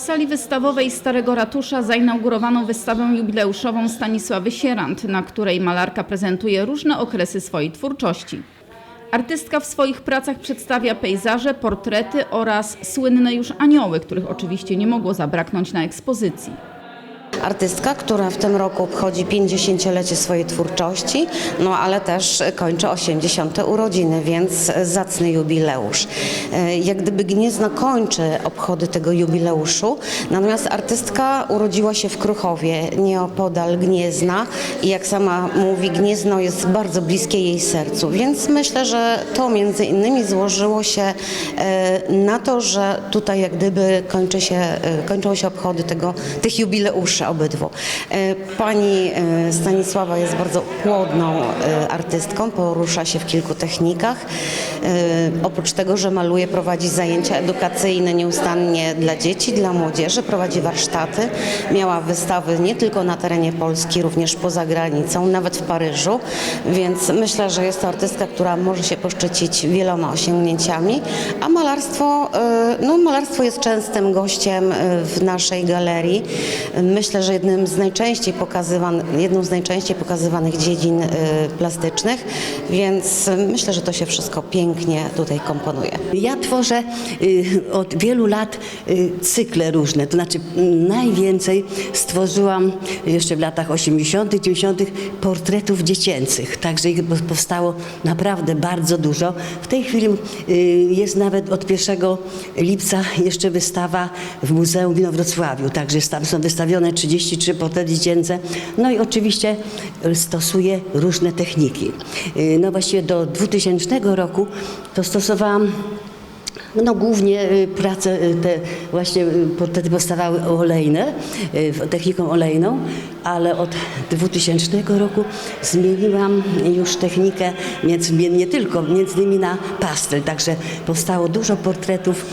W sali wystawowej Starego Ratusza zainaugurowano wystawę jubileuszową Stanisławy Sierant, na której malarka prezentuje różne okresy swojej twórczości. Artystka w swoich pracach przedstawia pejzaże, portrety oraz słynne już anioły, których oczywiście nie mogło zabraknąć na ekspozycji. Artystka, która w tym roku obchodzi 50-lecie swojej twórczości, no ale też kończy 80. urodziny, więc zacny jubileusz. E, Jak gdyby Gniezno kończy obchody tego jubileuszu, natomiast artystka urodziła się w Kruchowie, nieopodal Gniezna i jak sama mówi, Gniezno jest bardzo bliskie jej sercu, więc myślę, że to między innymi złożyło się e, na to, że tutaj jak gdyby kończy się, e, kończą się obchody tego, tych jubileuszy obydwu. E, Pani e, Stanisława jest bardzo płodną e, artystką, porusza się w kilku technikach. Oprócz tego, że maluje, prowadzi zajęcia edukacyjne nieustannie dla dzieci, dla młodzieży, prowadzi warsztaty. Miała wystawy nie tylko na terenie Polski, również poza granicą, nawet w Paryżu, więc myślę, że jest to artystka, która może się poszczycić wieloma osiągnięciami, a malarstwo, no malarstwo jest częstym gościem w naszej galerii. Myślę, że jednym z najczęściej jedną z najczęściej pokazywanych dziedzin e, plastycznych, więc myślę, że to się wszystko pięknie tutaj komponuje. Ja tworzę y, od wielu lat y, cykle różne, to znaczy mm, najwięcej stworzyłam jeszcze w latach 80., 90. portretów dziecięcych, także ich po- powstało naprawdę bardzo dużo. W tej chwili y, jest nawet od 1 lipca jeszcze wystawa w Muzeum w Wrocławiu, także tam są wystawione 33 portrety dziecięce. No i oczywiście y, stosuję różne techniki. Y, No właściwie do 2000 roku to stosowałam no głównie y, prace y, te właśnie y, portrety powstawały olejne, techniką olejną, ale od 2000 roku zmieniłam już technikę, między, nie tylko, między innymi na pastel, także powstało dużo portretów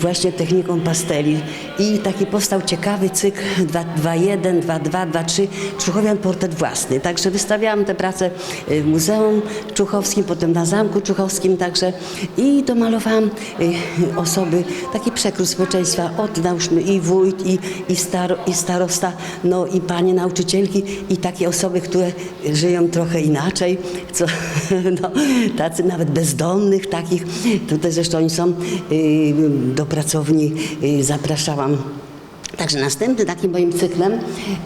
właśnie techniką pasteli. I taki powstał ciekawy cykl 2.1, 2.2, 2.3, Czuchowian portret własny, także wystawiałam te prace w Muzeum Czuchowskim, potem na Zamku Czuchowskim także. I domalowałam osoby, taki przekrój społeczeństwa, od nałóżmy i wójt, i, i, staro, i starosta, no i panie nauczycielki i takie osoby, które żyją trochę inaczej, co, no, tacy nawet bezdomnych takich, tutaj zresztą oni są, y, do pracowni y, zapraszałam Także następnym takim moim cyklem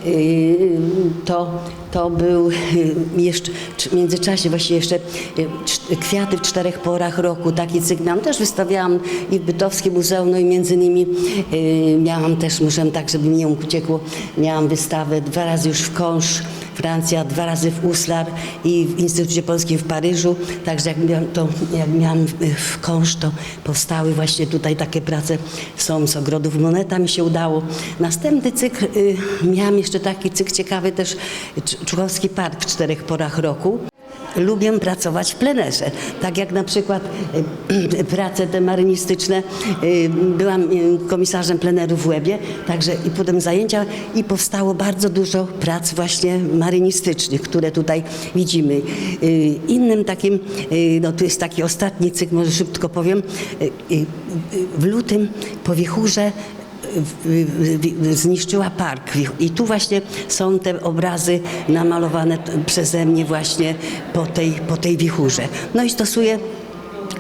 yy, to, to był yy, jeszcze w międzyczasie właśnie jeszcze yy, kwiaty w czterech porach roku. Taki cykl miałam. Też wystawiałam i w Bytowskim Muzeum, no i między innymi miałam też, muszę tak, żeby mi nie uciekło, miałam wystawę dwa razy już w Konsz, Francja, dwa razy w Uslar i w Instytucie Polskim w Paryżu. Także jak miałam, to, jak miałam w- Konsz, to powstały właśnie tutaj takie prace są z ogrodów Moneta mi się udało. Następny cykl, y, miałam jeszcze taki cykl ciekawy też, Cz- Człuchowski Park w czterech porach roku. Lubię pracować w plenerze. Tak jak na przykład y, prace te marynistyczne. y, Byłam y, komisarzem pleneru w Łebie, także i potem zajęcia i powstało bardzo dużo prac właśnie marynistycznych, które tutaj widzimy. Innym takim, no tu jest taki ostatni cykl, może szybko powiem, w lutym po wichurze zniszczyła park. I tu właśnie są te obrazy namalowane przeze mnie właśnie po tej, po tej wichurze. No i stosuję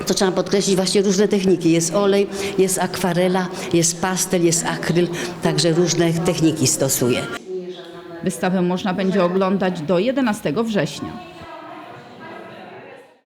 to trzeba podkreślić właśnie różne techniki. Jest olej, jest akwarela, jest pastel, jest akryl, także różne techniki stosuję. Wystawę można będzie oglądać do 11 września.